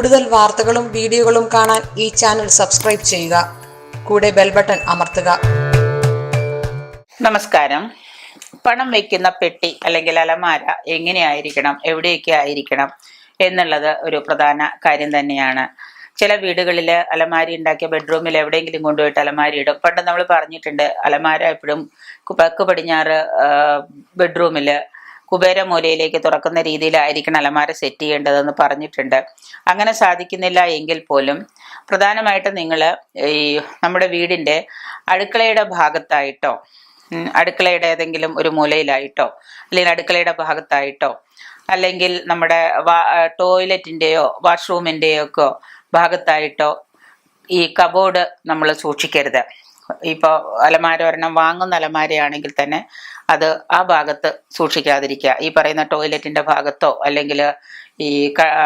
കൂടുതൽ വാർത്തകളും വീഡിയോകളും കാണാൻ ഈ ചാനൽ സബ്സ്ക്രൈബ് ചെയ്യുക. കൂടെ ബെൽ ബട്ടൺ അമർത്തുക. നമസ്കാരം. പണം വെക്കുന്ന പെട്ടി അല്ലെങ്കിൽ അലമാര എങ്ങനെയായിരിക്കണം എവിടെയൊക്കെ ആയിരിക്കണം എന്നുള്ളത് ഒരു പ്രധാന കാര്യം തന്നെയാണ്. ചില വീടുകളിൽ അലമാരി ഉണ്ടാക്കിയ ബെഡ്റൂമിൽ എവിടെയെങ്കിലും കൊണ്ടുപോയിട്ട് അലമാരി ഇടും. പണ്ട് നമ്മൾ പറഞ്ഞിട്ടുണ്ട് അലമാര എപ്പോഴും കുപ്പക്ക് പടിഞ്ഞാറ് ബെഡ്റൂമിൽ കുബേര മൂലയിലേക്ക് തുറക്കുന്ന രീതിയിലായിരിക്കണം അലമാര സെറ്റ് ചെയ്യേണ്ടതെന്ന് പറഞ്ഞിട്ടുണ്ട്. അങ്ങനെ സാധിക്കുന്നില്ല എങ്കിൽ പോലും പ്രധാനമായിട്ടും നിങ്ങൾ ഈ നമ്മുടെ വീടിന്റെ അടുക്കളയുടെ ഭാഗത്തായിട്ടോ അടുക്കളയുടെ ഏതെങ്കിലും ഒരു മൂലയിലായിട്ടോ അല്ലെങ്കിൽ അടുക്കളയുടെ ഭാഗത്തായിട്ടോ അല്ലെങ്കിൽ നമ്മുടെ ടോയ്ലറ്റിന്റെയോ വാഷ്റൂമിന്റെയോ ഒക്കെ ഭാഗത്തായിട്ടോ ഈ കബോർഡ് നമ്മൾ സൂക്ഷിക്കരുത്. ഇപ്പോൾ അലമാര ഒരെണ്ണം വാങ്ങുന്ന അലമാരയാണെങ്കിൽ തന്നെ അത് ആ ഭാഗത്ത് സൂക്ഷിക്കാതിരിക്കുക. ഈ പറയുന്ന ടോയ്ലറ്റിന്റെ ഭാഗത്തോ അല്ലെങ്കിൽ ഈ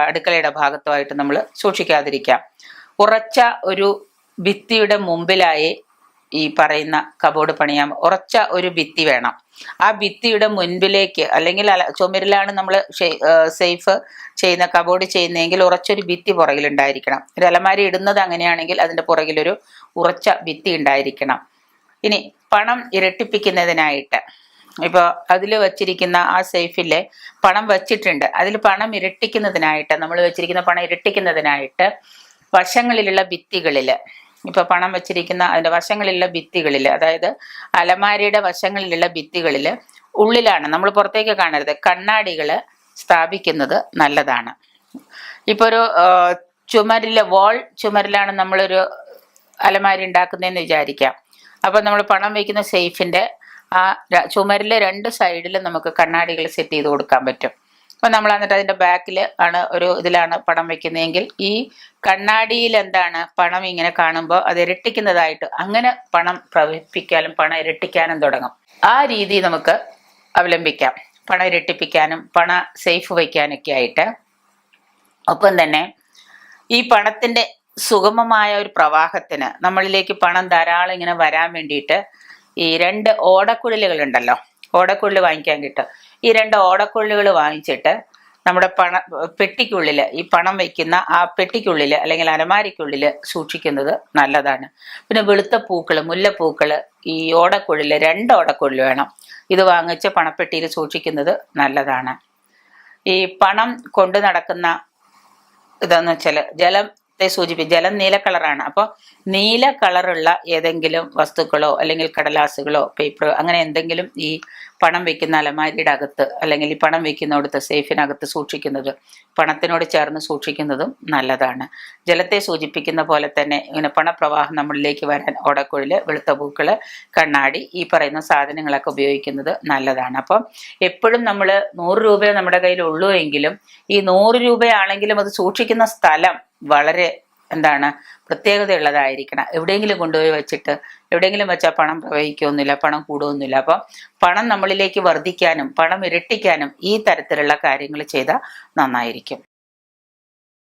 അടുക്കളയുടെ ഭാഗത്തോ ആയിട്ട് നമ്മൾ സൂക്ഷിക്കാതിരിക്കുക. ഉറച്ച ഒരു ഭിത്തിയുടെ മുമ്പിലായി ഈ പറയുന്ന കബോർഡ് പണിയാൻ ഉറച്ച ഒരു ഭിത്തി വേണം. ആ ഭിത്തിയുടെ മുൻപിലേക്ക് അല്ലെങ്കിൽ അല- ചുമരിലാണ് നമ്മൾ സേഫ് ചെയ്യുന്ന കബോർഡ് ചെയ്യുന്നതെങ്കിൽ ഉറച്ചൊരു ഭിത്തി പുറകിലുണ്ടായിരിക്കണം. ഒരു അലമാരി ഇടുന്നത് അങ്ങനെയാണെങ്കിൽ അതിന്റെ പുറകിലൊരു ഉറച്ച ഭിത്തി ഉണ്ടായിരിക്കണം. ഇനി പണം ഇരട്ടിപ്പിക്കുന്നതിനായിട്ട് ഇപ്പോൾ അതിൽ വച്ചിരിക്കുന്ന ആ സേഫിലെ പണം വച്ചിട്ടുണ്ട്. അതിൽ പണം ഇരട്ടിക്കുന്നതിനായിട്ട് നമ്മൾ വെച്ചിരിക്കുന്ന പണം ഇരട്ടിക്കുന്നതിനായിട്ട് വശങ്ങളിലുള്ള ഭിത്തികളിൽ ഇപ്പൊ പണം വെച്ചിരിക്കുന്ന അതിന്റെ വശങ്ങളിലുള്ള ഭിത്തികളിൽ അതായത് അലമാരിയുടെ വശങ്ങളിലുള്ള ഭിത്തികളിൽ ഉള്ളിലാണ് നമ്മൾ പുറത്തേക്ക് കാണരുത്. കണ്ണാടികൾ സ്ഥാപിക്കുന്നത് നല്ലതാണ്. ഇപ്പൊ ഒരു ചുമരിലെ വോൾ ചുമരിലാണ് നമ്മളൊരു അലമാരി ഉണ്ടാക്കുന്നതെന്ന് വിചാരിക്കാം. അപ്പൊ നമ്മൾ പണം വയ്ക്കുന്ന സേഫിന്റെ ആ ചുമരിലെ രണ്ട് സൈഡിലും നമുക്ക് കണ്ണാടികൾ സെറ്റ് ചെയ്ത് കൊടുക്കാൻ പറ്റും. അപ്പൊ നമ്മൾ എന്നിട്ട് അതിന്റെ ബാക്കിൽ ആണ് ഒരു ഇതിലാണ് പണം വെക്കുന്നതെങ്കിൽ ഈ കണ്ണാടിയിൽ എന്താണ് പണം ഇങ്ങനെ കാണുമ്പോൾ അത് ഇരട്ടിക്കുന്നതായിട്ട് അങ്ങനെ പണം പ്രവഹിപ്പിക്കാനും പണം ഇരട്ടിക്കാനും തുടങ്ങും. ആ രീതി നമുക്ക് അവലംബിക്കാം. പണം ഇരട്ടിപ്പിക്കാനും പണ സേഫ് വയ്ക്കാനൊക്കെ ആയിട്ട്. ഒപ്പം തന്നെ ഈ പണത്തിന്റെ സുഗമമായ ഒരു പ്രവാഹത്തിന് നമ്മളിലേക്ക് പണം ധാരാളം ഇങ്ങനെ വരാൻ വേണ്ടിയിട്ട് ഈ രണ്ട് ഓടക്കുഴലുകൾ ഉണ്ടല്ലോ ഓടക്കുഴൽ വാങ്ങിക്കാൻ കിട്ടും. ഈ രണ്ട് ഓടക്കുഴലുകൾ വാങ്ങിച്ചിട്ട് നമ്മുടെ പണ പെട്ടിക്കുള്ളിൽ ഈ പണം വയ്ക്കുന്ന ആ പെട്ടിക്കുള്ളിൽ അല്ലെങ്കിൽ അലമാരിക്കുള്ളിൽ സൂക്ഷിക്കുന്നത് നല്ലതാണ്. പിന്നെ വെളുത്ത പൂക്കൾ മുല്ലപ്പൂക്കൾ ഈ ഓടക്കുള്ളിൽ രണ്ട് ഓടക്കുള്ളിൽ വേണം. ഇത് വാങ്ങിച്ച് പണപ്പെട്ടിയിൽ സൂക്ഷിക്കുന്നത് നല്ലതാണ്. ഈ പണം കൊണ്ടു നടക്കുന്ന ഇതെന്ന് വെച്ചാൽ ജലത്തെ സൂചിപ്പിക്കും. ജലം നീല കളറാണ്. അപ്പോൾ നീല കളറുള്ള ഏതെങ്കിലും വസ്തുക്കളോ അല്ലെങ്കിൽ കടലാസുകളോ പേപ്പറോ അങ്ങനെ എന്തെങ്കിലും ഈ പണം വെക്കുന്ന അലമാരിയുടെ അകത്ത് അല്ലെങ്കിൽ ഈ പണം വെക്കുന്നിടത്ത് സേഫിനകത്ത് സൂക്ഷിക്കുന്നത് പണത്തിനോട് ചേർന്ന് സൂക്ഷിക്കുന്നതും നല്ലതാണ്. ജലത്തെ സൂചിപ്പിക്കുന്ന പോലെ തന്നെ ഇങ്ങനെ പണപ്രവാഹം നമ്മളിലേക്ക് വരാൻ ഓടക്കുഴൽ വെളുത്ത പൂക്കൾ കണ്ണാടി ഈ പറയുന്ന സാധനങ്ങളൊക്കെ ഉപയോഗിക്കുന്നത് നല്ലതാണ്. അപ്പം എപ്പോഴും നമ്മൾ നൂറ് രൂപയെ നമ്മുടെ കയ്യിൽ ഉള്ളൂ എങ്കിലും ഈ നൂറ് രൂപയാണെങ്കിലും അത് സൂക്ഷിക്കുന്ന സ്ഥലം വളരെ എന്താണ് പ്രത്യേകതയുള്ളതായിരിക്കണം. എവിടെയെങ്കിലും കൊണ്ടുപോയി വെച്ചിട്ട് എവിടെയെങ്കിലും വെച്ചാൽ പണം പ്രവഹിക്കുകയൊന്നുമില്ല പണം കൂടുകയൊന്നുമില്ല അപ്പം പണം നമ്മളിലേക്ക് വർദ്ധിക്കാനും പണം ഇരട്ടിക്കാനും ഈ തരത്തിലുള്ള കാര്യങ്ങൾ ചെയ്താൽ നന്നായിരിക്കും.